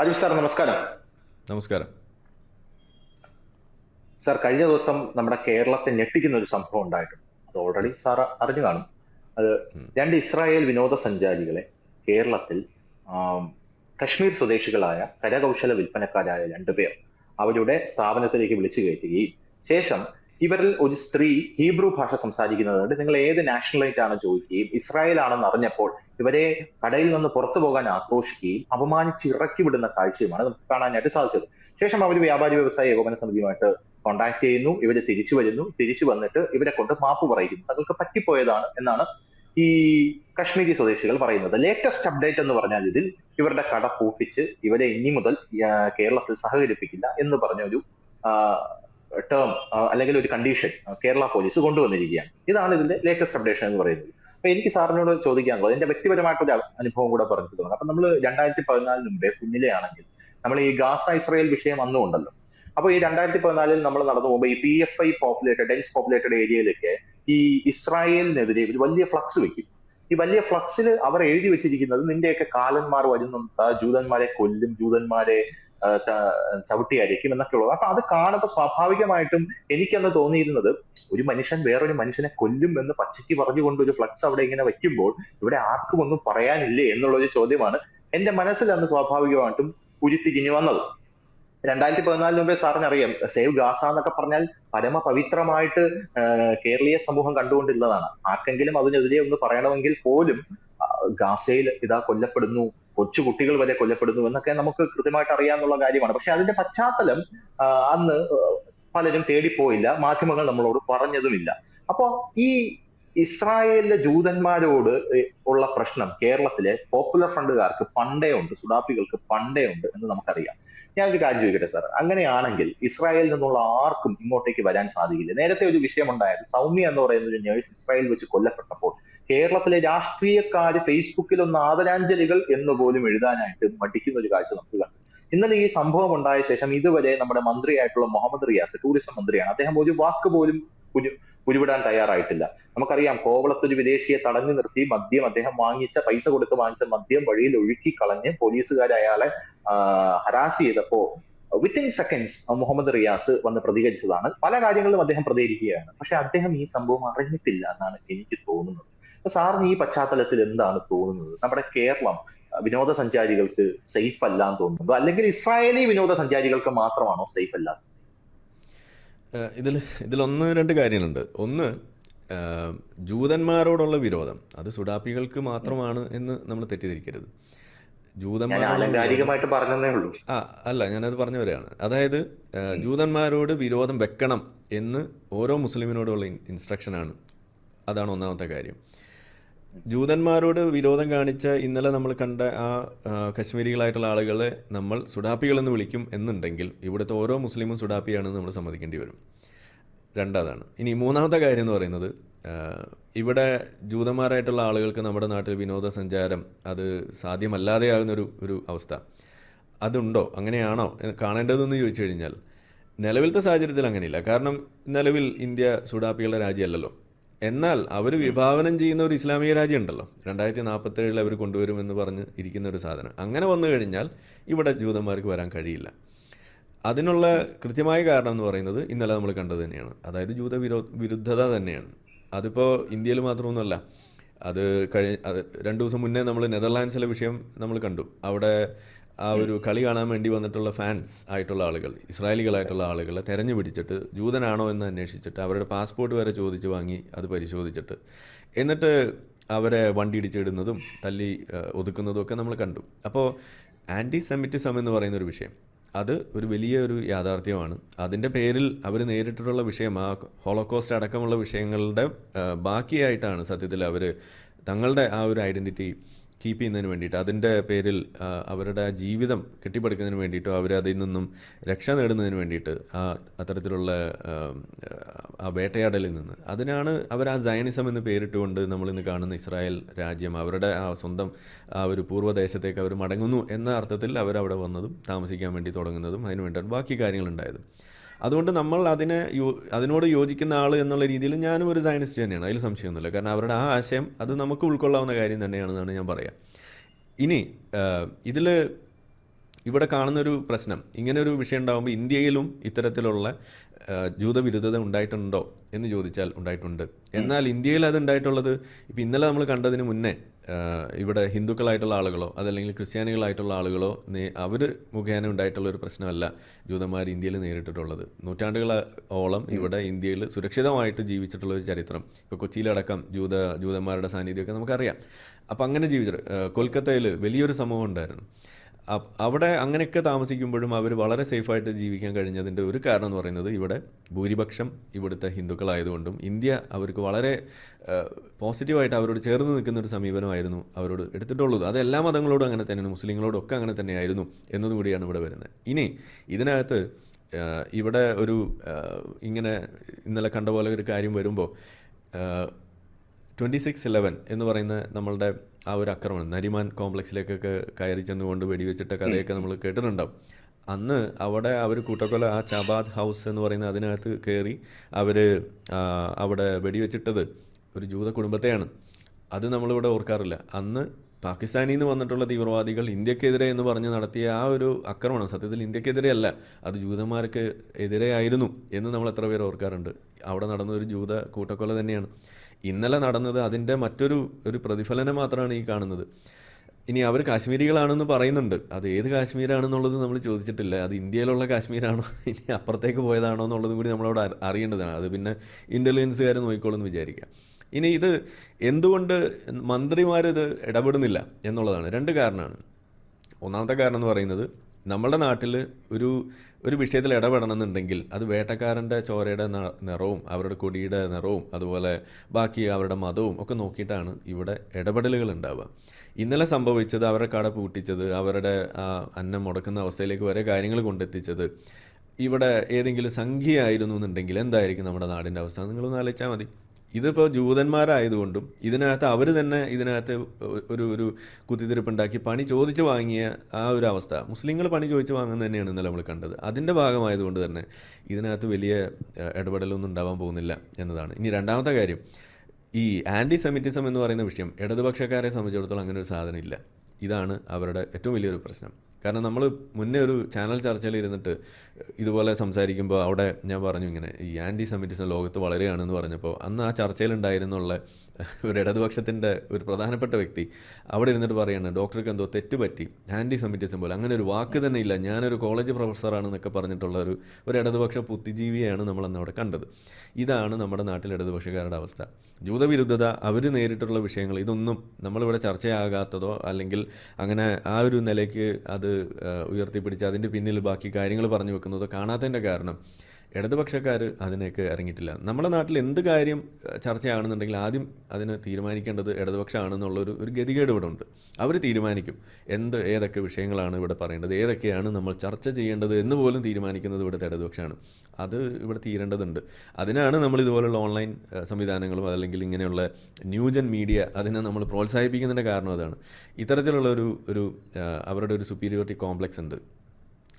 Arif sir നമസ്കാരം. നമസ്കാരം. Sir കഴിഞ്ഞ ദിവസം നമ്മുടെ കേരളത്തെ ഞെട്ടിക്കുന്ന ഒരു സംഭവം ഉണ്ടായിട്ടുണ്ട്. അത് ഓൾറെഡി സാർ അറിഞ്ഞു കാണും. അത് രണ്ട് ഇസ്രായേൽ വിനോദസഞ്ചാരികളെ കേരളത്തിൽ കശ്മീർ സ്വദേശികളായ കരകൗശല വിൽപ്പനക്കാരായ രണ്ടുപേർ അവരുടെ സ്ഥാപനത്തിലേക്ക് വിളിച്ചു കയറ്റുകയും ശേഷം ഇവരിൽ ഒരു സ്ത്രീ ഹീബ്രു ഭാഷ സംസാരിക്കുന്നതുകൊണ്ട് നിങ്ങൾ ഏത് നാഷണലൈറ്റ് ആണ് ചോദിക്കുകയും ഇസ്രായേൽ ആണെന്ന് അറിഞ്ഞപ്പോൾ ഇവരെ കടയിൽ നിന്ന് പുറത്തു പോകാൻ ആക്രോശിക്കുകയും അപമാനിച്ച് ഇറക്കി വിടുന്ന കാഴ്ചയുമാണ് നമുക്ക് കാണാനായിട്ട് സാധിച്ചത്. ശേഷം അവർ വ്യാപാരി വ്യവസായ ഏകോപന സമിതിയുമായിട്ട് കോണ്ടാക്ട് ചെയ്യുന്നു. ഇവരെ തിരിച്ചു വരുന്നു. തിരിച്ചു വന്നിട്ട് ഇവരെ കൊണ്ട് മാപ്പ് പറയുന്നു. തങ്ങൾക്ക് പറ്റിപ്പോയതാണ് എന്നാണ് ഈ കശ്മീരി സ്വദേശികൾ പറയുന്നത്. ലേറ്റസ്റ്റ് അപ്ഡേറ്റ് എന്ന് പറഞ്ഞാൽ ഇതിൽ ഇവരുടെ കട പൂട്ടിച്ച് ഇവരെ ഇനി മുതൽ കേരളത്തിൽ സഹകരിപ്പിക്കില്ല എന്ന് പറഞ്ഞ ഒരു ടേം അല്ലെങ്കിൽ ഒരു കണ്ടീഷൻ കേരള പോലീസ് കൊണ്ടുവന്നിരിക്കുകയാണ്. ഇതാണ് ഇതിന്റെ ലേറ്റസ്റ്റ് അപ്ഡേഷൻ എന്ന് പറയുന്നത്. അപ്പൊ എനിക്ക് സാറിനോട് ചോദിക്കാനുള്ളത് എന്റെ വ്യക്തിപരമായിട്ടൊരു അനുഭവം കൂടെ പറഞ്ഞു അപ്പൊ നമ്മൾ രണ്ടായിരത്തി പതിനാലിന് മുമ്പേ കുഞ്ഞിലെ ആണെങ്കിൽ നമ്മൾ ഈ ഗാസ ഇസ്രായേൽ വിഷയം അന്നും ഉണ്ടല്ലോ. അപ്പൊ ഈ രണ്ടായിരത്തി പതിനാലിൽ നമ്മൾ നടന്നു പോകുമ്പോൾ ഈ P F I populated dense populated ഏരിയയിലൊക്കെ ഈ ഇസ്രായേലിനെതിരെ ഒരു വലിയ ഫ്ലക്സ് വെക്കും. ഈ വലിയ ഫ്ലക്സിൽ അവർ എഴുതി വെച്ചിരിക്കുന്നത് നിന്റെയൊക്കെ കാലന്മാർ വരുന്നുണ്ട് ജൂതന്മാരെ കൊല്ലും ജൂതന്മാരെ ആ, ത- ചവിട്ടിയരയ്ക്കും എന്നൊക്കെ ഉള്ളത് അപ്പൊ അത് കാണുമ്പോൾ സ്വാഭാവികമായിട്ടും എനിക്കന്ന് തോന്നിയിരുന്നത് ഒരു മനുഷ്യൻ വേറൊരു മനുഷ്യനെ കൊല്ലും എന്ന് പച്ചയ്ക്ക് പറഞ്ഞുകൊണ്ട് ഒരു ഫ്ലക്സ് അവിടെ ഇങ്ങനെ വെക്കുമ്പോൾ ഇവിടെ ആർക്കും ഒന്നും പറയാനില്ലേ എന്നുള്ള ഒരു ചോദ്യമാണ് എന്റെ മനസ്സിൽ അന്ന് സ്വാഭാവികമായിട്ടും ഉരുത്തിരിഞ്ഞു വന്നത്. രണ്ടായിരത്തി പതിനാലിന് മുമ്പേ സാറിന് അറിയാം സേവ് ഗാസ എന്നൊക്കെ പറഞ്ഞാൽ പരമപവിത്രമായിട്ട് കേരളീയ സമൂഹം കണ്ടുകൊണ്ടുള്ളതാണ് ആർക്കെങ്കിലും അതിനെതിരെ ഒന്ന് പറയണമെങ്കിൽ പോലും ഗാസയിൽ ഇതാ കൊല്ലപ്പെടുന്നു കൊച്ചു കുട്ടികൾ വരെ കൊല്ലപ്പെടുന്നു എന്നൊക്കെ നമുക്ക് കൃത്യമായിട്ട് അറിയാനുള്ള കാര്യമാണ്. പക്ഷെ അതിന്റെ പശ്ചാത്തലം അന്ന് പലരും തേടിപ്പോയില്ല. മാധ്യമങ്ങൾ നമ്മളോട് പറഞ്ഞതുമില്ല. അപ്പോ ഈ ഇസ്രായേലിലെ ജൂതന്മാരോട് ഉള്ള പ്രശ്നം കേരളത്തിലെ പോപ്പുലർ ഫ്രണ്ടുകാർക്ക് പണ്ടേ ഉണ്ട് സുഡാപ്പികൾക്ക് പണ്ടേ ഉണ്ട് എന്ന് നമുക്കറിയാം. ഞാനൊരു കാര്യം ചോദിക്കട്ടെ സാർ അങ്ങനെയാണെങ്കിൽ ഇസ്രായേലിൽ നിന്നുള്ള ആർക്കും ഇങ്ങോട്ടേക്ക് വരാൻ സാധിക്കില്ല. നേരത്തെ ഒരു വിഷയമുണ്ടായത് സൗമ്യ എന്ന് പറയുന്ന ഒരു നേഴ്സ് ഇസ്രായേൽ വെച്ച് കൊല്ലപ്പെട്ടപ്പോൾ കേരളത്തിലെ രാഷ്ട്രീയക്കാര് ഫേസ്ബുക്കിൽ ഒന്ന് ആദരാഞ്ജലികൾ എന്ന് പോലും എഴുതാനായിട്ട് മടിക്കുന്ന ഒരു കാഴ്ച നമുക്ക് കണ്ടു. ഇന്നലെ ഈ സംഭവം ഉണ്ടായ ശേഷം ഇതുവരെ നമ്മുടെ മന്ത്രിയായിട്ടുള്ള മുഹമ്മദ് റിയാസ് ടൂറിസം മന്ത്രിയാണ്. അദ്ദേഹം ഒരു വാക്ക് പോലും ഉരു ഉരുവിടാൻ തയ്യാറായിട്ടില്ല. നമുക്കറിയാം കോവളത്ത് ഒരു വിദേശിയെ തടഞ്ഞു നിർത്തി മദ്യം അദ്ദേഹം വാങ്ങിച്ച പൈസ കൊടുത്ത് വാങ്ങിച്ച മദ്യം വഴിയിൽ ഒഴുക്കി കളഞ്ഞ് പോലീസുകാർ അയാളെ ഹരാസ് ചെയ്തപ്പോ വിത്തിൻ സെക്കൻഡ്സ് മുഹമ്മദ് റിയാസ് വന്ന് പ്രതികരിച്ചതാണ്. പല കാര്യങ്ങളിലും അദ്ദേഹം പ്രതികരിക്കുകയാണ്. പക്ഷെ അദ്ദേഹം ഈ സംഭവം അറിഞ്ഞിട്ടില്ല എന്നാണ് എനിക്ക് തോന്നുന്നത്. അപ്പൊ സാറിന് ഈ പശ്ചാത്തലത്തിൽ എന്താണ് തോന്നുന്നത്? നമ്മുടെ കേരളം വിനോദസഞ്ചാരികൾക്ക് സേഫ് അല്ല അല്ലാന്ന് തോന്നുന്നുണ്ടോ? അല്ലെങ്കിൽ ഇസ്രായേലി വിനോദസഞ്ചാരികൾക്ക് മാത്രമാണോ സേഫ് അല്ല? ഇതിൽ ഇതിലൊന്ന് രണ്ട് കാര്യങ്ങളുണ്ട്. ഒന്ന് ജൂതന്മാരോടുള്ള വിരോധം. അത് സുഡാപ്പികൾക്ക് മാത്രമാണ് എന്ന് നമ്മൾ തെറ്റിദ്ധരിക്കരുത്. ജൂതന്മാരോട് പറഞ്ഞതേ ഉള്ളൂ. ആ അല്ല ഞാനത് പറഞ്ഞു വരികയാണ്. അതായത് ജൂതന്മാരോട് വിരോധം വെക്കണം എന്ന് ഓരോ മുസ്ലിമിനോടുള്ള ഇൻസ്ട്രക്ഷനാണ്. അതാണ് ഒന്നാമത്തെ കാര്യം. ജൂതന്മാരോട് വിരോധം കാണിച്ച ഇന്നലെ നമ്മൾ കണ്ട ആ കശ്മീരികളായിട്ടുള്ള ആളുകളെ നമ്മൾ സുഡാപ്പികളെന്ന് വിളിക്കും എന്നുണ്ടെങ്കിൽ ഇവിടുത്തെ ഓരോ മുസ്ലിമും സുഡാപ്പിയാണെന്ന് നമ്മൾ സമ്മതിക്കേണ്ടി വരും. രണ്ടാതാണ് ഇനി മൂന്നാമത്തെ കാര്യം എന്ന് പറയുന്നത് ഇവിടെ ജൂതന്മാരായിട്ടുള്ള ആളുകൾക്ക് നമ്മുടെ നാട്ടിൽ വിനോദസഞ്ചാരം അത് സാധ്യമല്ലാതെയാകുന്നൊരു ഒരു അവസ്ഥ. അതുണ്ടോ? അങ്ങനെയാണോ? കാണേണ്ടതെന്ന് ചോദിച്ചു കഴിഞ്ഞാൽ നിലവിലത്തെ സാഹചര്യത്തിൽ അങ്ങനെയില്ല. കാരണം നിലവിൽ ഇന്ത്യ സുഡാപ്പികളുടെ രാജ്യമല്ലല്ലോ. എന്നാൽ അവർ വിഭാവനം ചെയ്യുന്ന ഒരു ഇസ്ലാമിക രാജ്യം ഉണ്ടല്ലോ രണ്ടായിരത്തി നാൽപ്പത്തേഴിൽ അവർ കൊണ്ടുവരുമെന്ന് പറഞ്ഞ് ഇരിക്കുന്ന ഒരു സാധനം. അങ്ങനെ വന്നു കഴിഞ്ഞാൽ ഇവിടെ ജൂതന്മാർക്ക് വരാൻ കഴിയില്ല. അതിനുള്ള കൃത്യമായ കാരണം എന്ന് പറയുന്നത് ഇന്നലെ നമ്മൾ കണ്ടത് തന്നെയാണ്. അതായത് ജൂത വിരോ വിരുദ്ധത തന്നെയാണ്. അതിപ്പോൾ ഇന്ത്യയിൽ മാത്രമൊന്നുമല്ല. അത് കഴി രണ്ട് ദിവസം മുന്നേ നമ്മൾ നെതർലാൻഡ്സിലെ വിഷയം നമ്മൾ കണ്ടു. അവിടെ ആ ഒരു കളി കാണാൻ വേണ്ടി വന്നിട്ടുള്ള ഫാൻസ് ആയിട്ടുള്ള ആളുകൾ ഇസ്രായേലികളായിട്ടുള്ള ആളുകളെ തെരഞ്ഞു പിടിച്ചിട്ട് ജൂതനാണോ എന്ന് അന്വേഷിച്ചിട്ട് അവരുടെ പാസ്പോർട്ട് വരെ ചോദിച്ച് വാങ്ങി അത് പരിശോധിച്ചിട്ട് എന്നിട്ട് അവരെ വണ്ടി ഇടിച്ചിടുന്നതും തല്ലി ഒതുക്കുന്നതും ഒക്കെ നമ്മൾ കണ്ടു. അപ്പോൾ ആന്റി സെമിറ്റിസം എന്ന് പറയുന്ന ഒരു വിഷയം അത് ഒരു വലിയ ഒരു യാഥാർത്ഥ്യമാണ്. അതിന്റെ പേരിൽ അവർ നേരിട്ടിട്ടുള്ള വിഷയം ആ ഹോളോകോസ്റ്റ് അടക്കമുള്ള വിഷയങ്ങളുടെ ബാക്കിയായിട്ടാണ് സത്യത്തിൽ അവർ തങ്ങളുടെ ആ ഒരു ഐഡന്റിറ്റി കീപ്പ് ചെയ്യുന്നതിന് വേണ്ടിയിട്ട് അതിന്റെ പേരിൽ അവരുടെ ജീവിതം കെട്ടിപ്പടുക്കുന്നതിന് വേണ്ടിയിട്ടോ അവർ അതിൽ നിന്നും രക്ഷ നേടുന്നതിന് വേണ്ടിയിട്ട് ആ അത്തരത്തിലുള്ള ആ, വേട്ടയാടലിൽ നിന്ന്. അതിനാണ് അവർ ആ സയനിസം എന്ന് പേരിട്ടുകൊണ്ട് നമ്മളിന്ന് കാണുന്ന ഇസ്രായേൽ രാജ്യം അവരുടെ ആ സ്വന്തം ആ ഒരു പൂർവദേശത്തേക്ക് അവർ മടങ്ങുന്നു എന്ന അർത്ഥത്തിൽ അവരവിടെ വന്നതും താമസിക്കാൻ വേണ്ടി തുടങ്ങുന്നതും അതിന് വേണ്ടിയാണ് ബാക്കി കാര്യങ്ങളുണ്ടായത്. അതുകൊണ്ട് നമ്മൾ അതിനെ അതിനോട് യോജിക്കുന്ന ആൾ എന്നുള്ള രീതിയിൽ ഞാനും ഒരു സയനിസ്റ്റ് തന്നെയാണ്. അതിൽ സംശയമൊന്നുമില്ല. കാരണം അവരുടെ ആ ആശയം അത് നമുക്ക് ഉൾക്കൊള്ളാവുന്ന കാര്യം തന്നെയാണെന്നാണ് ഞാൻ പറയുക ഇനി ഇതിൽ ഇവിടെ കാണുന്നൊരു പ്രശ്നം. ഇങ്ങനെ ഒരു വിഷയം ഉണ്ടാകുമ്പോൾ ഇന്ത്യയിലും ഇത്തരത്തിലുള്ള ജൂതവിരുദ്ധത ഉണ്ടായിട്ടുണ്ടോ എന്ന് ചോദിച്ചാൽ ഉണ്ടായിട്ടുണ്ട്. എന്നാൽ ഇന്ത്യയിൽ അത് ഉണ്ടായിട്ടുള്ളത് ഇപ്പം ഇന്നലെ നമ്മൾ കണ്ടതിന് മുന്നേ ഇവിടെ ഹിന്ദുക്കളായിട്ടുള്ള ആളുകളോ അതല്ലെങ്കിൽ ക്രിസ്ത്യാനികളായിട്ടുള്ള ആളുകളോ അവർ മുഖേന ഉണ്ടായിട്ടുള്ള ഒരു പ്രശ്നമല്ല ജൂതന്മാർ ഇന്ത്യയിൽ നേരിട്ടിട്ടുള്ളത്. നൂറ്റാണ്ടുകളോളം ഇവിടെ ഇന്ത്യയിൽ സുരക്ഷിതമായിട്ട് ജീവിച്ചിട്ടുള്ള ഒരു ചരിത്രം. ഇപ്പോൾ കൊച്ചിയിലടക്കം ജൂത ജൂതന്മാരുടെ സാന്നിധ്യമൊക്കെ നമുക്കറിയാം. അപ്പം അങ്ങനെ ജീവിച്ചിട്ട് കൊൽക്കത്തയിൽ വലിയൊരു സമൂഹം ഉണ്ടായിരുന്നു. അവിടെ അങ്ങനെയൊക്കെ താമസിക്കുമ്പോഴും അവർ വളരെ സേഫായിട്ട് ജീവിക്കാൻ കഴിഞ്ഞതിന്റെ ഒരു കാരണം എന്ന് പറയുന്നത് ഇവിടെ ഭൂരിപക്ഷം ഇവിടുത്തെ ഹിന്ദുക്കളായതുകൊണ്ടും ഇന്ത്യ അവർക്ക് വളരെ പോസിറ്റീവായിട്ട് അവരോട് ചേർന്ന് നിൽക്കുന്ന ഒരു സമീപനമായിരുന്നു അവരോട് എടുത്തിട്ടുള്ളത്. അത് എല്ലാ മതങ്ങളോടും അങ്ങനെ തന്നെയാണ് മുസ്ലിങ്ങളോടും ഒക്കെ അങ്ങനെ തന്നെയായിരുന്നു എന്നതും കൂടിയാണ് ഇവിടെ വരുന്നത്. ഇനി ഇതിനകത്ത് ഇവിടെ ഒരു ഇങ്ങനെ ഇന്നലെ കണ്ട പോലെ ഒരു കാര്യം വരുമ്പോൾ ട്വന്റി സിക്സ് ഇലവൻ എന്ന് പറയുന്ന നമ്മളുടെ ആ ഒരു ആക്രമണം നരിമാൻ കോംപ്ലക്സിലേക്കൊക്കെ കയറി ചെന്നുകൊണ്ട് വെടിവെച്ചിട്ട കഥയൊക്കെ നമ്മൾ കേട്ടിട്ടുണ്ടാവും. അന്ന് അവിടെ അവർ കൂട്ടക്കൊല ആ ചബാദ് ഹൗസ് എന്ന് പറയുന്ന അതിനകത്ത് കയറി അവർ അവിടെ വെടിവെച്ചിട്ടത് ഒരു ജൂത കുടുംബത്തെയാണ്. അത് നമ്മളിവിടെ ഓർക്കാറില്ല. അന്ന് പാകിസ്ഥാനിൽ നിന്ന് വന്നിട്ടുള്ള തീവ്രവാദികൾ ഇന്ത്യക്കെതിരെ എന്ന് പറഞ്ഞ് നടത്തിയ ആ ഒരു ആക്രമണം സത്യത്തിൽ ഇന്ത്യക്കെതിരെ അല്ല അത് ജൂതന്മാർക്ക് എതിരെയായിരുന്നു എന്ന് നമ്മൾ എത്ര പേർ ഓർക്കാറുണ്ട്. അവിടെ നടന്ന ഒരു ജൂത കൂട്ടക്കൊല തന്നെയാണ്. ഇന്നലെ നടന്നത് അതിന്റെ മറ്റൊരു ഒരു പ്രതിഫലനം മാത്രമാണ് ഈ കാണുന്നത്. ഇനി അവർ കാശ്മീരികളാണെന്ന് പറയുന്നുണ്ട്. അത് ഏത് കാശ്മീരാണെന്നുള്ളത് നമ്മൾ ചോദിച്ചിട്ടില്ല. അത് ഇന്ത്യയിലുള്ള കാശ്മീരാണോ? ഇനി അപ്പുറത്തേക്ക് പോയതാണോ എന്നുള്ളതും കൂടി നമ്മളവിടെ അറിയേണ്ടതാണ്. അത് പിന്നെ ഇന്റലിജൻസുകാർ നോക്കിക്കോളും എന്ന് വിചാരിക്കാം ഇനി ഇത് എന്തുകൊണ്ട് മന്ത്രിമാരിത് ഇടപെടുന്നില്ല എന്നുള്ളതാണ്. രണ്ട് കാരണമാണ്. ഒന്നാമത്തെ കാരണം എന്ന് പറയുന്നത് നമ്മുടെ നാട്ടിൽ ഒരു ഒരു വിഷയത്തിൽ ഇടപെടണമെന്നുണ്ടെങ്കിൽ അത് വേട്ടക്കാരന്റെ ചോരയുടെ നിറവും അവരുടെ കൊടിയുടെ നിറവും അതുപോലെ ബാക്കി അവരുടെ മതവും ഒക്കെ നോക്കിയിട്ടാണ് ഇവിടെ ഇടപെടലുകൾ ഉണ്ടാവുക. ഇന്നലെ സംഭവിച്ചത് അവരുടെ കട പൂട്ടിച്ചത് അവരുടെ അന്നം മുടക്കുന്ന അവസ്ഥയിലേക്ക് വരെ കാര്യങ്ങൾ കൊണ്ടെത്തിച്ചത് ഇവിടെ ഏതെങ്കിലും സംഖ്യയായിരുന്നു എന്നുണ്ടെങ്കിൽ എന്തായിരിക്കും നമ്മുടെ നാടിന്റെ അവസ്ഥ? നിങ്ങളൊന്ന് ആലോചിച്ചാൽ മതി. ഇതിപ്പോൾ ജൂതന്മാരായതുകൊണ്ടും ഇതിനകത്ത് അവർ തന്നെ ഇതിനകത്ത് ഒരു ഒരു കുത്തിത്തിരിപ്പുണ്ടാക്കി പണി ചോദിച്ച് വാങ്ങിയ ആ ഒരു അവസ്ഥ. മുസ്ലിങ്ങൾ പണി ചോദിച്ച് വാങ്ങുന്നത് തന്നെയാണ് ഇന്നലെ നമ്മൾ കണ്ടത്. അതിന്റെ ഭാഗമായതുകൊണ്ട് തന്നെ ഇതിനകത്ത് വലിയ ഇടപെടലൊന്നും ഉണ്ടാവാൻ പോകുന്നില്ല എന്നതാണ്. ഇനി രണ്ടാമത്തെ കാര്യം ഈ ആന്റി സെമിറ്റിസം എന്ന് പറയുന്ന വിഷയം ഇടതുപക്ഷക്കാരെ സംബന്ധിച്ചിടത്തോളം അങ്ങനെ ഒരു സാധനം ഇല്ല. ഇതാണ് അവരുടെ ഏറ്റവും വലിയൊരു പ്രശ്നം. കാരണം നമ്മൾ മുന്നേ ഒരു ചാനൽ ചർച്ചയിൽ ഇരുന്നിട്ട് ഇതുപോലെ സംസാരിക്കുമ്പോൾ അവിടെ ഞാൻ പറഞ്ഞു ഇങ്ങനെ ഈ ആന്റി സെമിറ്റിസം ലോകത്ത് വളരെയാണെന്ന് പറഞ്ഞപ്പോൾ അന്ന് ആ ചർച്ചയിലുണ്ടായിരുന്നുള്ള ഒരു ഇടതുപക്ഷത്തിന്റെ ഒരു പ്രധാനപ്പെട്ട വ്യക്തി അവിടെ ഇരുന്നിട്ട് പറയാണ് ഡോക്ടർക്ക് എന്തോ തെറ്റുപറ്റി ആന്റി സെമിറ്റിസം പോലെ. അങ്ങനെ ഒരു വാക്ക് തന്നെ ഇല്ല. ഞാനൊരു കോളേജ് പ്രൊഫസറാണെന്നൊക്കെ പറഞ്ഞിട്ടുള്ള ഒരു ഒരു ഇടതുപക്ഷ ബുദ്ധിജീവിയാണ് നമ്മളന്ന് അവിടെ കണ്ടത്. ഇതാണ് നമ്മുടെ നാട്ടിൽ ഇടതുപക്ഷക്കാരുടെ അവസ്ഥ. ജൂതവിരുദ്ധത അവർ നേരിട്ടുള്ള വിഷയങ്ങൾ ഇതൊന്നും നമ്മളിവിടെ ചർച്ചയാകാത്തതോ അല്ലെങ്കിൽ അങ്ങനെ ആ ഒരു നിലയ്ക്ക് അത് ഉയർത്തിപ്പിടിച്ച് അതിന്റെ പിന്നിൽ ബാക്കി കാര്യങ്ങൾ പറഞ്ഞു വെക്കുന്നത് കാണാത്തതിന്റെ കാരണം ഇടതുപക്ഷക്കാർ അതിനൊക്കെ ഇറങ്ങിയിട്ടില്ല. നമ്മുടെ നാട്ടിൽ എന്ത് കാര്യം ചർച്ചയാണെന്നുണ്ടെങ്കിൽ ആദ്യം അതിന് തീരുമാനിക്കേണ്ടത് ഇടതുപക്ഷമാണെന്നുള്ളൊരു ഒരു ഗതികേട് ഇവിടെ ഉണ്ട്. അവർ തീരുമാനിക്കും എന്ത് ഏതൊക്കെ വിഷയങ്ങളാണ് ഇവിടെ പറയേണ്ടത് ഏതൊക്കെയാണ് നമ്മൾ ചർച്ച ചെയ്യേണ്ടത് എന്ന് പോലും തീരുമാനിക്കുന്നത് ഇവിടുത്തെ ഇടതുപക്ഷമാണ് അത് ഇവിടെ തീരേണ്ടതുണ്ട്. അതിനാണ് നമ്മൾ ഇതുപോലുള്ള ഓൺലൈൻ സംവിധാനങ്ങളും അതല്ലെങ്കിൽ ഇങ്ങനെയുള്ള ന്യൂജൻ മീഡിയ അതിനെ നമ്മൾ പ്രോത്സാഹിപ്പിക്കുന്നതിന്റെ കാരണം അതാണ്. ഇത്തരത്തിലുള്ള ഒരു ഒരു അവരുടെ ഒരു സുപ്പീരിയോറിറ്റി കോംപ്ലക്സ് ഉണ്ട്.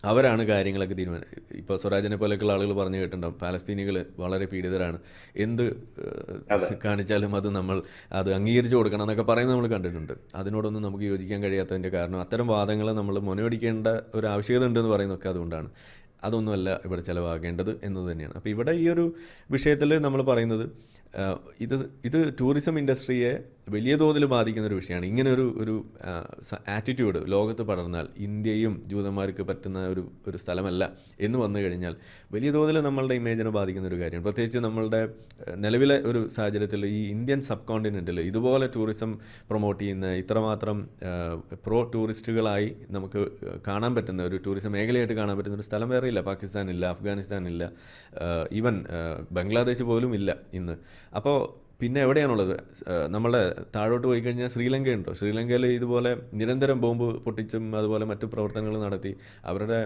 അവരാണ് കാര്യങ്ങളൊക്കെ തീരുമാനം ഇപ്പോൾ സ്വരാജിനെ പോലെയൊക്കെയുള്ള ആളുകൾ പറഞ്ഞു കേട്ടിട്ടുണ്ടാവും. പാലസ്തീനികൾ വളരെ പീഡിതരാണ്. എന്ത് കാണിച്ചാലും അത് നമ്മൾ അത് അംഗീകരിച്ചു കൊടുക്കണം എന്നൊക്കെ പറയുന്നത് നമ്മൾ കണ്ടിട്ടുണ്ട്. അതിനോടൊന്നും നമുക്ക് യോജിക്കാൻ കഴിയാത്തതിന്റെ കാരണം അത്തരം വാദങ്ങൾ നമ്മൾ മുനവടിക്കേണ്ട ഒരു ആവശ്യകത ഉണ്ടെന്ന് പറയുന്നതൊക്കെ അതുകൊണ്ടാണ്. അതൊന്നുമല്ല ഇവിടെ ചിലവാകേണ്ടത് എന്നത് തന്നെയാണ്. അപ്പോൾ ഇവിടെ ഈ ഒരു വിഷയത്തിൽ നമ്മൾ പറയുന്നത് ഇത് ഇത് ടൂറിസം ഇൻഡസ്ട്രിയെ വലിയ തോതിൽ ബാധിക്കുന്ന ഒരു വിഷയമാണ്. ഇങ്ങനെ ഒരു ഒരു ആറ്റിറ്റ്യൂഡ് ലോകത്ത് പടർന്നാൽ ഇന്ത്യയും ജൂതന്മാർക്ക് പറ്റുന്ന ഒരു ഒരു സ്ഥലമല്ല എന്ന് വന്നു കഴിഞ്ഞാൽ വലിയ തോതിൽ നമ്മളുടെ ഇമേജിനെ ബാധിക്കുന്ന ഒരു കാര്യമാണ്. പ്രത്യേകിച്ച് നമ്മളുടെ നിലവിലെ ഒരു സാഹചര്യത്തിൽ ഈ ഇന്ത്യൻ സബ് കോണ്ടിനെന്റിൽ ഇതുപോലെ ടൂറിസം പ്രൊമോട്ട് ചെയ്യുന്ന ഇത്രമാത്രം പ്രോ ടൂറിസ്റ്റുകളായി നമുക്ക് കാണാൻ പറ്റുന്ന ഒരു ടൂറിസം മേഖലയായിട്ട് കാണാൻ പറ്റുന്ന ഒരു സ്ഥലം വേറെ ഇല്ല. പാകിസ്ഥാനില്ല അഫ്ഗാനിസ്ഥാനില്ല ഈവൻ ബംഗ്ലാദേശ് പോലും ഇല്ല ഇന്ന്. അപ്പോൾ പിന്നെ എവിടെയാണുള്ളത്? നമ്മളെ താഴോട്ട് പോയി കഴിഞ്ഞാൽ ശ്രീലങ്കയുണ്ടോ? ശ്രീലങ്കയിൽ ഇതുപോലെ നിരന്തരം ബോംബ് പൊട്ടിച്ചും അതുപോലെ മറ്റു പ്രവർത്തനങ്ങൾ നടത്തി അവരുടെ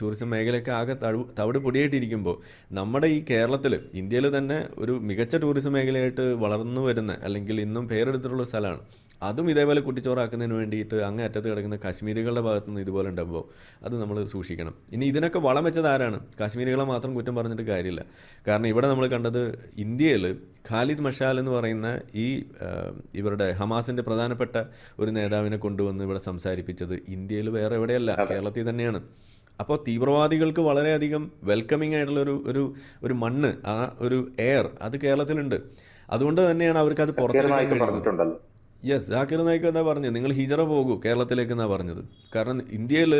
ടൂറിസം മേഖലയൊക്കെ ആകെ തഴു തവിട് പൊടിയായിട്ടിരിക്കുമ്പോൾ നമ്മുടെ ഈ കേരളത്തിൽ ഇന്ത്യയിൽ തന്നെ ഒരു മികച്ച ടൂറിസം മേഖലയായിട്ട് വളർന്നു വരുന്ന അല്ലെങ്കിൽ ഇന്നും പേരെടുത്തിട്ടുള്ള സ്ഥലമാണ് അതും ഇതേപോലെ കുട്ടിച്ചോറാക്കുന്നതിന് വേണ്ടിയിട്ട് അങ്ങേ അറ്റത്ത് കിടക്കുന്ന കാശ്മീരികളുടെ ഭാഗത്തു നിന്ന് ഇതുപോലെ ഉണ്ടാകുമ്പോൾ അത് നമ്മൾ സൂക്ഷിക്കണം. ഇനി ഇതിനൊക്കെ വളം വെച്ചത് ആരാണ്? കാശ്മീരികളെ മാത്രം കുറ്റം പറഞ്ഞിട്ട് കാര്യമില്ല. കാരണം ഇവിടെ നമ്മൾ കണ്ടത് ഇന്ത്യയിൽ ഖാലിദ് മഷാൽ എന്ന് പറയുന്ന ഈ ഇവരുടെ ഹമാസിന്റെ പ്രധാനപ്പെട്ട ഒരു നേതാവിനെ കൊണ്ടുവന്ന് ഇവിടെ സംസാരിപ്പിച്ചത് ഇന്ത്യയിൽ വേറെ എവിടെയല്ല കേരളത്തിൽ തന്നെയാണ്. അപ്പോൾ തീവ്രവാദികൾക്ക് വളരെയധികം വെൽക്കമിങ് ആയിട്ടുള്ള ഒരു ഒരു ഒരു മണ്ണ് ആ ഒരു എയർ അത് കേരളത്തിലുണ്ട്. അതുകൊണ്ട് തന്നെയാണ് അവർക്ക് അത് സക്കീർ യെസ് ജാക്കിർ നായിക്ക് എന്താ പറഞ്ഞത്. നിങ്ങൾ ഹിജറ പോകൂ കേരളത്തിലേക്ക് എന്നാ പറഞ്ഞത്. കാരണം ഇന്ത്യയിൽ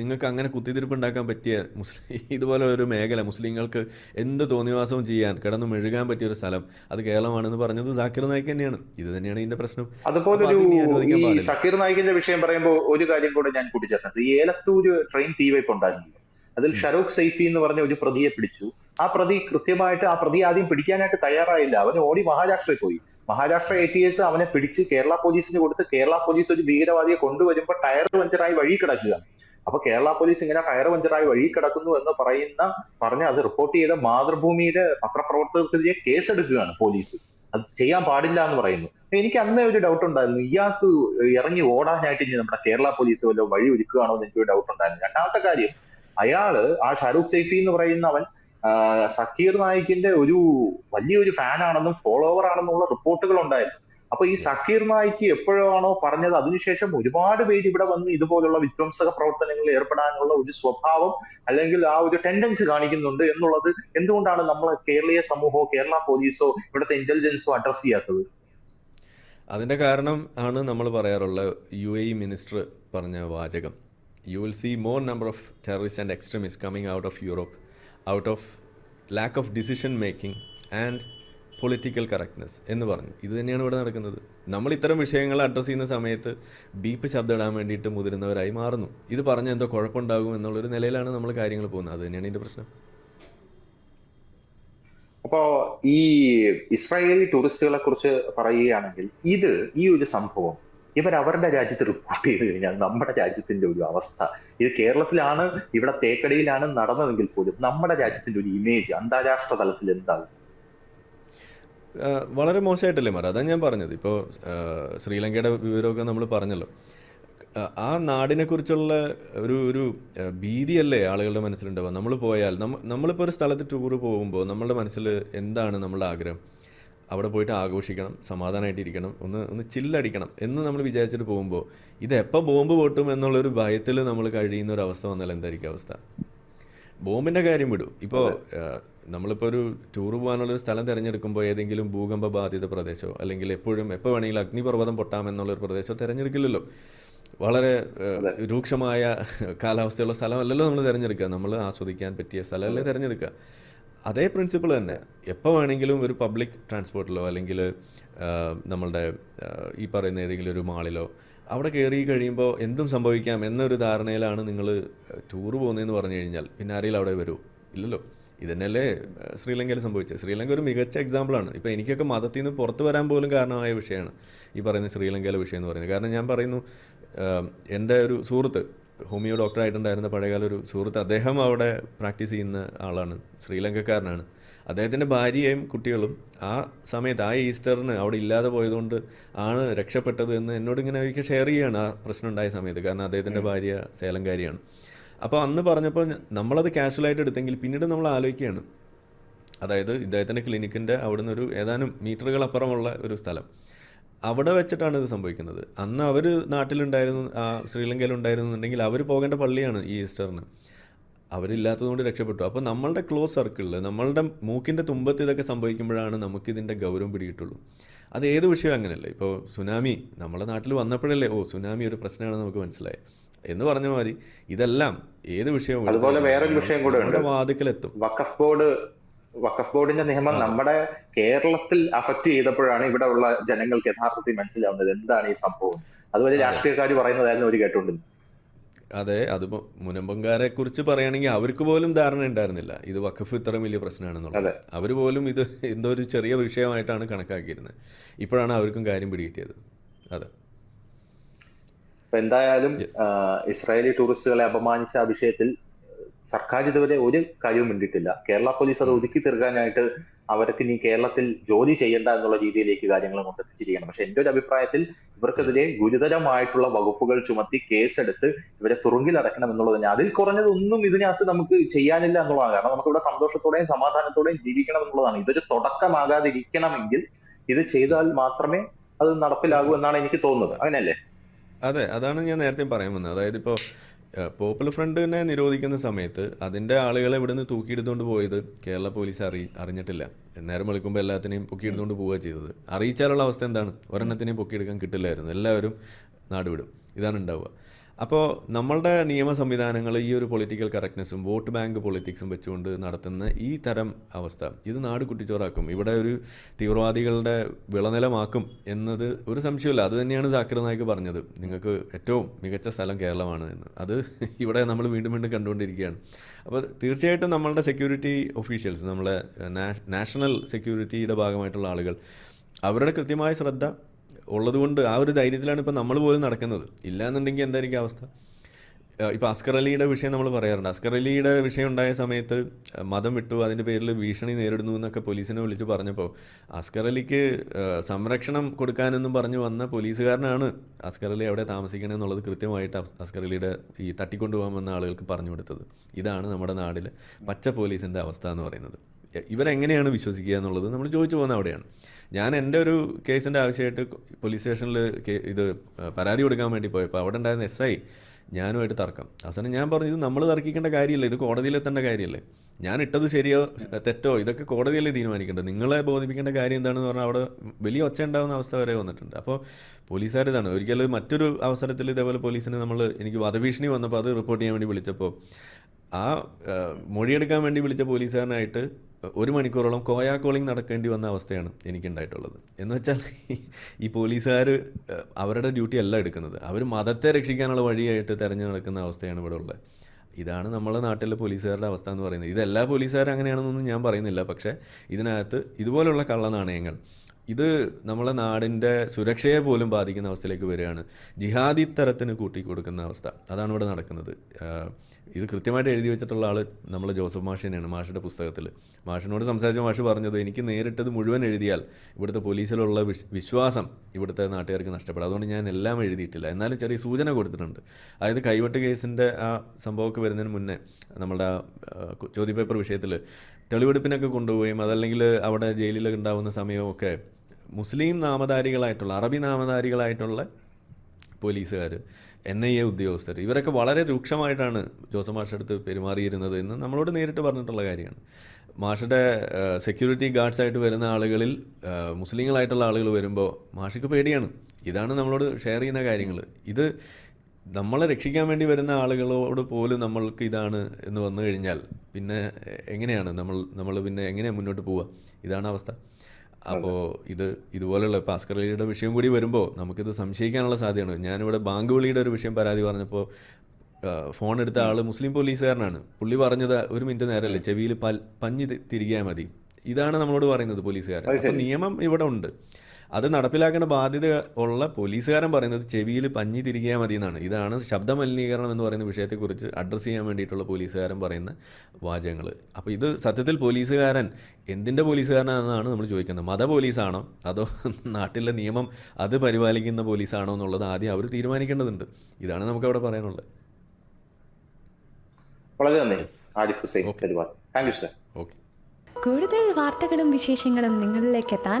നിങ്ങൾക്ക് അങ്ങനെ കുത്തിതിരിപ്പ് ഉണ്ടാക്കാൻ പറ്റിയ മുസ്ലിം ഇതുപോലെ ഒരു മേഖല മുസ്ലിങ്ങൾക്ക് എന്ത് തോന്നിവാസവും ചെയ്യാൻ കിടന്നു മെഴുകാൻ പറ്റിയ ഒരു സ്ഥലം അത് കേരളമാണെന്ന് പറഞ്ഞത് ജാക്കിർ നായിക്ക് തന്നെയാണ്. ഇത് തന്നെയാണ് ഇതിന്റെ പ്രശ്നം. അതുപോലെ സക്കീർ നായിക്കിന്റെ വിഷയം പറയുമ്പോൾ ഒരു കാര്യം കൂടെ ഞാൻ കൂട്ടിച്ചേർത്തത്. ഈ ഏലത്തൂര് ട്രെയിൻ തീവയ്പ് ഉണ്ടായിരുന്നു അതിൽ ഷറൂഖ് സൈഫി എന്ന് പറഞ്ഞ ഒരു പ്രതിയെ പിടിച്ചു. ആ പ്രതി കൃത്യമായിട്ട് ആ പ്രതി ആദ്യം പിടിക്കാനായിട്ട് തയ്യാറായില്ല. അവൻ ഓടി മഹാരാഷ്ട്രയിൽ പോയി. മഹാരാഷ്ട്ര എ ടി എസ് അവനെ പിടിച്ച് കേരള പോലീസിന് കൊടുത്ത് കേരള പോലീസ് ഒരു ഭീകരവാദിയെ കൊണ്ടുവരുമ്പോൾ ടയർ വഞ്ചറായി വഴി കിടക്കുക. അപ്പൊ കേരള പോലീസ് ഇങ്ങനെ ടയർ വഞ്ചറായി വഴി കിടക്കുന്നു എന്ന് പറയുന്ന പറഞ്ഞ് അത് റിപ്പോർട്ട് ചെയ്ത മാതൃഭൂമിയുടെ പത്രപ്രവർത്തകർക്കെതിരെ കേസെടുക്കുകയാണ് പോലീസ്. അത് ചെയ്യാൻ പാടില്ല എന്ന് പറയുന്നു. എനിക്ക് അന്നേ ഒരു ഡൗട്ട് ഉണ്ടായിരുന്നു. ഇയാൾക്ക് ഇറങ്ങി ഓടാനായിട്ട് ഇനി നമ്മുടെ കേരള പോലീസ് വല്ല വഴി ഒരുക്കുകയാണോ എന്ന് എനിക്കൊരു ഡൗട്ട് ഉണ്ടായിരുന്നു. രണ്ടാമത്തെ കാര്യം അയാൾ ആ ഷാരൂഖ് സൈഫി എന്ന് പറയുന്ന അവൻ സക്കീർ നായിക്കിന്റെ ഒരു വലിയൊരു ഫാൻ ആണെന്നും ഫോളോവർ ആണെന്നുള്ള റിപ്പോർട്ടുകൾ ഉണ്ടായിരുന്നു. അപ്പൊ ഈ സക്കീർ നായിക്ക് എപ്പോഴാണോ പറഞ്ഞത്. അതിനുശേഷം ഒരുപാട് പേര് ഇവിടെ വന്ന് ഇതുപോലുള്ള വിധ്വംസക പ്രവർത്തനങ്ങളിൽ ഏർപ്പെടാനുള്ള ഒരു സ്വഭാവം അല്ലെങ്കിൽ ആ ഒരു ടെൻഡൻസ് കാണിക്കുന്നുണ്ട് എന്നുള്ളത് എന്തുകൊണ്ടാണ് നമ്മൾ കേരളീയ സമൂഹമോ കേരള പോലീസോ ഇവിടുത്തെ ഇന്റലിജൻസോ അഡ്രസ് ചെയ്യാത്തത്? അതിന്റെ കാരണം ആണ് നമ്മൾ പറയാറുള്ള യു എ മിനിസ്റ്റർ പറഞ്ഞ വാചകം. You will see more number of terrorist and extremist coming out of Europe out of lack of decision making and political correctness എന്ന് പറഞ്ഞു. ഇത് തന്നെയാണ് ഇവിടെ നടക്കുന്നത്. നമ്മൾ ഇത്തരം വിഷയങ്ങൾ അഡ്രസ്സ് ചെയ്യുന്ന സമയത്ത് ബീപ്പ് ശബ്ദം ഇടാൻ വേണ്ടിയിട്ട് മുതിരുന്നവരായി മാറുന്നു. ഇത് പറഞ്ഞ എന്തോ കുഴപ്പമുണ്ടാകും എന്നുള്ളൊരു നിലയിലാണ് നമ്മൾ കാര്യങ്ങൾ പോകുന്നത്. അത് തന്നെയാണ് ഇതിന്റെ പ്രശ്നം. അപ്പോ ഈ ഇസ്രായേലി ടൂറിസ്റ്റുകളെ കുറിച്ച് പറയുകയാണെങ്കിൽ ഇത് ഈ ഒരു സംഭവം ഇവർ അവരുടെ രാജ്യത്ത് റിപ്പോർട്ട് ചെയ്ത് കഴിഞ്ഞാൽ നമ്മുടെ രാജ്യത്തിന്റെ ഒരു അവസ്ഥ. ഇത് കേരളത്തിലാണ് ഇവിടെ തേക്കടിയിലാണ് നടന്നതെങ്കിൽ പോലും നമ്മുടെ രാജ്യത്തിന്റെ ഒരു ഇമേജ് അന്താരാഷ്ട്ര തലത്തിൽ എന്താണ്? വളരെ മോശമായിട്ടല്ലേ മാറ അതാണ് ഞാൻ പറഞ്ഞത്. ഇപ്പോൾ ശ്രീലങ്കയുടെ വിവരമൊക്കെ നമ്മൾ പറഞ്ഞല്ലോ. ആ, നാടിനെക്കുറിച്ചുള്ള ഒരു ഒരു ഭീതിയല്ലേ ആളുകളുടെ മനസ്സിലുണ്ടാവുക? നമ്മൾ പോയാൽ നമ്മ നമ്മളിപ്പോൾ ഒരു സ്ഥലത്ത് ടൂർ പോകുമ്പോൾ നമ്മളുടെ മനസ്സിൽ എന്താണ് നമ്മളുടെ ആഗ്രഹം? അവിടെ പോയിട്ട് ആഘോഷിക്കണം സമാധാനമായിട്ട് ഇരിക്കണം ഒന്ന് ഒന്ന് ചില്ലടിക്കണം എന്ന് നമ്മൾ വിചാരിച്ചിട്ട് പോകുമ്പോൾ ഇത് എപ്പോൾ ബോംബ് പൊട്ടും എന്നുള്ളൊരു ഭയത്തിൽ നമ്മൾ കഴിയുന്ന ഒരു അവസ്ഥ വന്നാൽ എന്തായിരിക്കും അവസ്ഥ? ബോംബിന്റെ കാര്യം വിടും. ഇപ്പോൾ നമ്മളിപ്പോൾ ഒരു ടൂർ പോകാനുള്ളൊരു സ്ഥലം തിരഞ്ഞെടുക്കുമ്പോൾ ഏതെങ്കിലും ഭൂകമ്പ ബാധിത പ്രദേശമോ അല്ലെങ്കിൽ എപ്പോഴും എപ്പോൾ വേണമെങ്കിലും അഗ്നിപർവതം പൊട്ടാം എന്നുള്ളൊരു പ്രദേശം തിരഞ്ഞെടുക്കില്ലല്ലോ. വളരെ രൂക്ഷമായ കാലാവസ്ഥയുള്ള സ്ഥലമല്ലല്ലോ നമ്മൾ തിരഞ്ഞെടുക്കുക. നമ്മൾ ആസ്വദിക്കാൻ പറ്റിയ സ്ഥലമല്ലേ തിരഞ്ഞെടുക്കുക. അതേ പ്രിൻസിപ്പിൾ തന്നെ. എപ്പോൾ വേണമെങ്കിലും ഒരു പബ്ലിക് ട്രാൻസ്പോർട്ടിലോ അല്ലെങ്കിൽ നമ്മളുടെ ഈ പറയുന്ന ഏതെങ്കിലും ഒരു മാളിലോ അവിടെ കയറി കഴിയുമ്പോൾ എന്തും സംഭവിക്കാം എന്നൊരു ധാരണയിലാണ് നിങ്ങൾ ടൂർ പോകുന്നതെന്ന് പറഞ്ഞു കഴിഞ്ഞാൽ പിന്നെ ആരെങ്കിലും അവിടെ വരൂ? ഇല്ലല്ലോ. ഇതന്നെയല്ലേ ശ്രീലങ്കയിൽ സംഭവിച്ചത്. ശ്രീലങ്ക ഒരു മികച്ച എക്സാമ്പിളാണ് ഇപ്പോൾ എനിക്കൊക്കെ മതത്തിൽ നിന്ന് പുറത്ത് വരാൻ പോലും കാരണമായ വിഷയമാണ് ഈ പറയുന്ന ശ്രീലങ്കയിലെ വിഷയം എന്ന് പറയുന്നത്. കാരണം ഞാൻ പറയുന്നു എന്റെ ഒരു സുഹൃത്ത് ഹോമിയോ ഡോക്ടറായിട്ടുണ്ടായിരുന്ന പഴയകാല ഒരു സുഹൃത്ത് അദ്ദേഹം അവിടെ പ്രാക്ടീസ് ചെയ്യുന്ന ആളാണ് ശ്രീലങ്കക്കാരനാണ്. അദ്ദേഹത്തിന്റെ ഭാര്യയും കുട്ടികളും ആ സമയത്ത് ആ ഈസ്റ്ററിന് അവിടെ ഇല്ലാതെ പോയതുകൊണ്ട് ആണ് രക്ഷപ്പെട്ടത് എന്ന് എന്നോട് ഇങ്ങനെ ഒരിക്കൽ ഷെയർ ചെയ്യുകയാണ് ആ പ്രശ്നം ഉണ്ടായ സമയത്ത്. കാരണം അദ്ദേഹത്തിന്റെ ഭാര്യ സേലംകാരിയാണ്. അപ്പോൾ അന്ന് പറഞ്ഞപ്പോൾ നമ്മളത് കാഷ്വലായിട്ട് എടുത്തെങ്കിൽ പിന്നീട് നമ്മൾ ആലോചിക്കുകയാണ്. അതായത് ഇദ്ദേഹത്തിന്റെ ക്ലിനിക്കിന്റെ അവിടുന്ന് ഒരു ഏതാനും മീറ്ററുകൾ അപ്പുറമുള്ള ഒരു സ്ഥലം. അവിടെ വെച്ചിട്ടാണ് ഇത് സംഭവിക്കുന്നത്. അന്ന് അവർ നാട്ടിലുണ്ടായിരുന്നു ആ ശ്രീലങ്കയിലുണ്ടായിരുന്നുണ്ടെങ്കിൽ അവർ പോകേണ്ട പള്ളിയാണ് ഈ ഈസ്റ്ററിന്. അവരില്ലാത്തതുകൊണ്ട് രക്ഷപ്പെട്ടു. അപ്പോൾ നമ്മളുടെ ക്ലോസ് സർക്കിളിൽ നമ്മളുടെ മൂക്കിന്റെ തുമ്പത്ത് ഇതൊക്കെ സംഭവിക്കുമ്പോഴാണ് നമുക്കിതിന്റെ ഗൗരവം പിടികിട്ടുള്ളൂ. അത് ഏത് വിഷയം അങ്ങനെയല്ല. ഇപ്പോൾ സുനാമി നമ്മളെ നാട്ടിൽ വന്നപ്പോഴല്ലേ ഓ സുനാമി ഒരു പ്രശ്നമാണെന്ന് നമുക്ക് മനസ്സിലായി. എന്ന് പറഞ്ഞ മാതിരി ഇതെല്ലാം ഏത് വിഷയവും അതുപോലെ വേറൊരു വിഷയം കൂടെ വാതിക്കലെത്തും. വഖഫ് ബോർഡ് വഖഫ് ബോർഡിന്റെ നിയമം നമ്മുടെ കേരളത്തിൽ അഫക്ട് ചെയ്തപ്പോഴാണ് ഇവിടെ ഉള്ള ജനങ്ങൾക്ക് യഥാർത്ഥത്തിൽ മനസ്സിലാവുന്നത് എന്താണ് ഈ സംഭവം. അതുപോലെ രാഷ്ട്രീയക്കാർ പറയുന്നതായിരുന്നു ഒരു കേട്ടുകൊണ്ടിരുന്നത് അതെ അത് മുനമ്പങ്കാരെ കുറിച്ച് പറയുകയാണെങ്കിൽ അവർക്ക് പോലും ധാരണ ഉണ്ടായിരുന്നില്ല. ഇത് വഖഫ് ഇത്ര വലിയ പ്രശ്നമാണെന്നുള്ളത്. അവർ പോലും ഇത് എന്തോ ഒരു ചെറിയ വിഷയമായിട്ടാണ് കണക്കാക്കിയിരുന്നത്. ഇപ്പോഴാണ് അവർക്കും കാര്യം പിടികിട്ടിയത്. അതെ. എന്തായാലും ഇസ്രായേലി ടൂറിസ്റ്റുകളെ അപമാനിച്ച ആ വിഷയത്തിൽ സർക്കാർ ഇതുവരെ ഒരു കാര്യവും മിണ്ടിയിട്ടില്ല. കേരള പോലീസ് അത് ഒതുക്കി തീർക്കാനായിട്ട് അവർക്ക് ഇനി കേരളത്തിൽ ജോലി ചെയ്യേണ്ട എന്നുള്ള രീതിയിലേക്ക് കാര്യങ്ങൾ കൊണ്ടെത്തിച്ചിരിക്കണം പക്ഷെ എന്റെ ഒരു അഭിപ്രായത്തിൽ ഇവർക്കെതിരെ ഗുരുതരമായിട്ടുള്ള വകുപ്പുകൾ ചുമത്തി കേസെടുത്ത് ഇവരെ തുറുങ്കിലടക്കണം എന്നുള്ളത് തന്നെ അതിൽ കുറഞ്ഞത് ഒന്നും ഇതിനകത്ത് നമുക്ക് ചെയ്യാനില്ല എന്നുള്ളതാണ്. കാരണം നമുക്ക് ഇവിടെ സന്തോഷത്തോടെയും സമാധാനത്തോടെയും ജീവിക്കണം എന്നുള്ളതാണ്. ഇതൊരു തുടക്കമാകാതിരിക്കണമെങ്കിൽ ഇത് ചെയ്താൽ മാത്രമേ അത് നടപ്പിലാകൂ എന്നാണ് എനിക്ക് തോന്നുന്നത്. അങ്ങനെയല്ലേ? അതെ അതാണ് ഞാൻ നേരത്തെ പറയാൻ വന്നത്. അതായത് ഇപ്പോൾ പോപ്പുലർ ഫ്രണ്ടിനെ നിരോധിക്കുന്ന സമയത്ത് അതിന്റെ ആളുകളെ ഇവിടുന്ന് തൂക്കിയെടുത്തുകൊണ്ട് പോയത് കേരള പോലീസ് അറി അറിഞ്ഞിട്ടില്ല. നേരം വിളിക്കുമ്പോൾ എല്ലാത്തിനെയും പൊക്കിയെടുത്തുകൊണ്ട് പോവുക ചെയ്തത്. അറിയിച്ചാലുള്ള അവസ്ഥ എന്താണ്? ഒരെണ്ണത്തിനെയും പൊക്കിയെടുക്കാൻ കിട്ടില്ലായിരുന്നു. എല്ലാവരും നാടുവിടും. ഇതാണ് ഉണ്ടാവുക. അപ്പോൾ നമ്മളുടെ നിയമ സംവിധാനങ്ങൾ ഈ ഒരു പൊളിറ്റിക്കൽ കറക്റ്റ്നെസ്സും വോട്ട് ബാങ്ക് പൊളിറ്റിക്സും വെച്ചുകൊണ്ട് നടത്തുന്ന ഈ തരം അവസ്ഥ ഇത് നാട് കുട്ടിച്ചോറാക്കും. ഇവിടെ ഒരു തീവ്രവാദികളുടെ വിളനിലമാക്കും എന്നത് ഒരു സംശയമില്ല അത് തന്നെയാണ് സാക്കിർ നായിക്ക് പറഞ്ഞത്. നിങ്ങൾക്ക് ഏറ്റവും മികച്ച സ്ഥലം കേരളമാണ് എന്ന്. അത് ഇവിടെ നമ്മൾ വീണ്ടും വീണ്ടും കണ്ടുകൊണ്ടിരിക്കുകയാണ്. അപ്പോൾ തീർച്ചയായിട്ടും നമ്മളുടെ സെക്യൂരിറ്റി ഒഫീഷ്യൽസ് നമ്മളെ നാഷണൽ സെക്യൂരിറ്റിയുടെ ഭാഗമായിട്ടുള്ള ആളുകൾ അവരുടെ കൃത്യമായ ശ്രദ്ധ ഉള്ളതുകൊണ്ട് ആ ഒരു ധൈര്യത്തിലാണ് ഇപ്പോൾ നമ്മൾ പോലും നടക്കുന്നത്. ഇല്ല എന്നുണ്ടെങ്കിൽ എന്തായിരിക്കും അവസ്ഥ? ഇപ്പോൾ അസ്കർ അലിയുടെ വിഷയം നമ്മൾ പറയാറുണ്ട്. അസ്കർ അലിയുടെ വിഷയം ഉണ്ടായ സമയത്ത് മതം വിട്ടു അതിന്റെ പേരിൽ ഭീഷണി നേരിടുന്നു എന്നൊക്കെ പോലീസിനെ വിളിച്ച് പറഞ്ഞപ്പോൾ അസ്കർ അലിക്ക് സംരക്ഷണം കൊടുക്കാനെന്നും പറഞ്ഞു വന്ന പോലീസുകാരനാണ് അസ്കർ അലി അവിടെ താമസിക്കണം എന്നുള്ളത് കൃത്യമായിട്ട് അസ്കർ അലിയുടെ ഈ തട്ടിക്കൊണ്ടുപോകാമെന്ന ആളുകൾക്ക് പറഞ്ഞു കൊടുത്തത്. ഇതാണ് നമ്മുടെ നാടിലെ പച്ച പോലീസിന്റെ അവസ്ഥ എന്ന് പറയുന്നത്. ഇവരെങ്ങനെയാണ് വിശ്വസിക്കുക എന്നുള്ളത് നമ്മൾ ചോദിച്ചു പോകുന്നത് അവിടെയാണ്. ഞാൻ എന്റെ ഒരു കേസിന്റെ ആവശ്യമായിട്ട് പോലീസ് സ്റ്റേഷനിൽ ഇത് പരാതി കൊടുക്കാൻ വേണ്ടി പോയപ്പോൾ അവിടെ ഉണ്ടായിരുന്ന എസ് ഐ ഞാനുമായിട്ട് തർക്കം. അവസാനം ഞാൻ പറഞ്ഞു ഇത് നമ്മൾ തർക്കിക്കേണ്ട കാര്യമില്ല ഇത് കോടതിയിലെത്തേണ്ട കാര്യമല്ലേ? ഞാൻ ഇട്ടത് ശരിയോ തെറ്റോ? ഇതൊക്കെ കോടതിയല്ലേ തീരുമാനിക്കേണ്ടത്? നിങ്ങളെ ബോധിപ്പിക്കേണ്ട കാര്യം എന്താണെന്ന് പറഞ്ഞാൽ അവിടെ വലിയ ഒച്ച ഉണ്ടാകുന്ന അവസ്ഥ വരെ വന്നിട്ടുണ്ട്. അപ്പോൾ പോലീസുകാർ ഇതാണ് ഒരിക്കലും മറ്റൊരു അവസരത്തിൽ ഇതേപോലെ പോലീസിനെ നമ്മൾ എനിക്ക് വധഭീഷണി വന്നപ്പോൾ അത് റിപ്പോർട്ട് ചെയ്യാൻ വേണ്ടി വിളിച്ചപ്പോൾ ആ മൊഴിയെടുക്കാൻ വേണ്ടി വിളിച്ച പോലീസുകാരനായിട്ട് ഒരു മണിക്കൂറോളം കോയാ കോളിംഗ് നടക്കേണ്ടി വന്ന അവസ്ഥയാണ് എനിക്കുണ്ടായിട്ടുള്ളത്. എന്ന് വെച്ചാൽ ഈ പോലീസുകാർ അവരുടെ ഡ്യൂട്ടി അല്ല എടുക്കുന്നത്. അവർ മതത്തെ രക്ഷിക്കാനുള്ള വഴിയായിട്ട് തിരഞ്ഞു നടക്കുന്ന അവസ്ഥയാണ് ഇവിടെ ഉള്ളത്. ഇതാണ് നമ്മളെ നാട്ടിലെ പോലീസുകാരുടെ അവസ്ഥ എന്ന് പറയുന്നത്. ഇതെല്ലാ പോലീസുകാരും അങ്ങനെയാണെന്നൊന്നും ഞാൻ പറയുന്നില്ല. പക്ഷേ ഇതിനകത്ത് ഇതുപോലുള്ള കള്ള നാണയങ്ങൾ ഇത് നമ്മളെ നാടിന്റെ സുരക്ഷയെ പോലും ബാധിക്കുന്ന അവസ്ഥയിലേക്ക് വരികയാണ്. ജിഹാദി തരത്തിന് കൂട്ടിക്കൊടുക്കുന്ന അവസ്ഥ. അതാണ് ഇവിടെ നടക്കുന്നത്. ഇത് കൃത്യമായിട്ട് എഴുതി വെച്ചിട്ടുള്ള ആൾ നമ്മളെ ജോസഫ് മാഷ് തന്നെയാണ് മാഷിന്റെ പുസ്തകത്തിൽ മാഷിനോട് സംസാരിച്ച മാഷ് പറഞ്ഞത് എനിക്ക് നേരിട്ടത് മുഴുവൻ എഴുതിയാൽ ഇവിടുത്തെ പോലീസിലുള്ള വിശ് വിശ്വാസം ഇവിടുത്തെ നാട്ടുകാർക്ക് നഷ്ടപ്പെടും. അതുകൊണ്ട് ഞാൻ എല്ലാം എഴുതിയിട്ടില്ല. എന്നാലും ചെറിയ സൂചന കൊടുത്തിട്ടുണ്ട്. അതായത് കൈവെട്ട് കേസിന്റെ ആ സംഭവമൊക്കെ വരുന്നതിന് മുന്നേ നമ്മുടെ ചോദ്യപേപ്പർ വിഷയത്തിൽ തെളിവെടുപ്പിനൊക്കെ കൊണ്ടുപോവുകയും അതല്ലെങ്കിൽ അവിടെ ജയിലിൽ ഉണ്ടാവുന്ന സമയമൊക്കെ മുസ്ലിം നാമധാരികളായിട്ടുള്ള അറബി നാമധാരികളായിട്ടുള്ള പോലീസുകാർ എൻ ഐ എ ഉദ്യോഗസ്ഥർ ഇവരൊക്കെ വളരെ രൂക്ഷമായിട്ടാണ് ജോസഫ് മാഷ് അടുത്ത് പെരുമാറിയിരുന്നത് എന്ന് നമ്മളോട് നേരിട്ട് പറഞ്ഞിട്ടുള്ള കാര്യമാണ്. മാഷയുടെ സെക്യൂരിറ്റി ഗാർഡ്സ് ആയിട്ട് വരുന്ന ആളുകളിൽ മുസ്ലിങ്ങളായിട്ടുള്ള ആളുകൾ വരുമ്പോൾ മാഷിക്ക് പേടിയാണ്. ഇതാണ് നമ്മളോട് ഷെയർ ചെയ്യുന്ന കാര്യങ്ങൾ. ഇത് നമ്മളെ രക്ഷിക്കാൻ വേണ്ടി വരുന്ന ആളുകളോട് പോലും നമ്മൾക്ക് ഇതാണ് എന്ന് വന്നു കഴിഞ്ഞാൽ പിന്നെ എങ്ങനെയാണ് നമ്മൾ നമ്മൾ പിന്നെ എങ്ങനെയാണ് മുന്നോട്ട് പോവുക? ഇതാണ് അവസ്ഥ. അപ്പോൾ ഇത് ഇതുപോലെയുള്ള ഭാസ്കർ അസ്കർ അലിയുടെ വിഷയം കൂടി വരുമ്പോൾ നമുക്കിത് സംശയിക്കാനുള്ള സാധ്യതയാണ് ഞാനിവിടെ ബാങ്ക് വിളിയുടെ ഒരു വിഷയം പരാതി പറഞ്ഞപ്പോൾ ഫോൺ എടുത്ത ആൾ മുസ്ലിം പോലീസുകാരനാണ്. പുള്ളി പറഞ്ഞത് ഒരു മിനിറ്റ് നേരമല്ലേ ചെവിയിൽ പൽ പഞ്ഞി തിരികെ മതി. ഇതാണ് നമ്മളോട് പറയുന്നത് പോലീസുകാരൻ അപ്പോൾ നിയമം ഇവിടെ ഉണ്ട്. അത് നടപ്പിലാക്കേണ്ട ബാധ്യത ഉള്ള പോലീസുകാരൻ പറയുന്നത് ചെവിയിൽ പഞ്ഞി തിരികെയാൽ മതി എന്നാണ് ഇതാണ് ശബ്ദ മലിനീകരണം എന്ന് പറയുന്ന വിഷയത്തെക്കുറിച്ച് അഡ്രസ്സ് ചെയ്യാൻ വേണ്ടിയിട്ടുള്ള പോലീസുകാരൻ പറയുന്ന വാചകങ്ങൾ അപ്പോൾ ഇത് സത്യത്തിൽ പോലീസുകാരൻ എന്തിന്റെ പോലീസുകാരനാണെന്നാണ് നമ്മൾ ചോദിക്കുന്നത്. മത പോലീസാണോ? അതോ നാട്ടിലെ നിയമം അത് പരിപാലിക്കുന്ന പോലീസാണോ എന്നുള്ളത് ആദ്യം അവർ തീരുമാനിക്കേണ്ടതുണ്ട്. ഇതാണ് നമുക്കവിടെ പറയാനുള്ളത്. വളരെ നന്ദി. ആരിഫ് ഹുസൈൻ പരിപാടി താങ്ക് യു സർ ഓക്കെ കൂടുതൽ വാർത്തകളും വിശേഷങ്ങളും നിങ്ങളിലേക്ക് എത്താൻ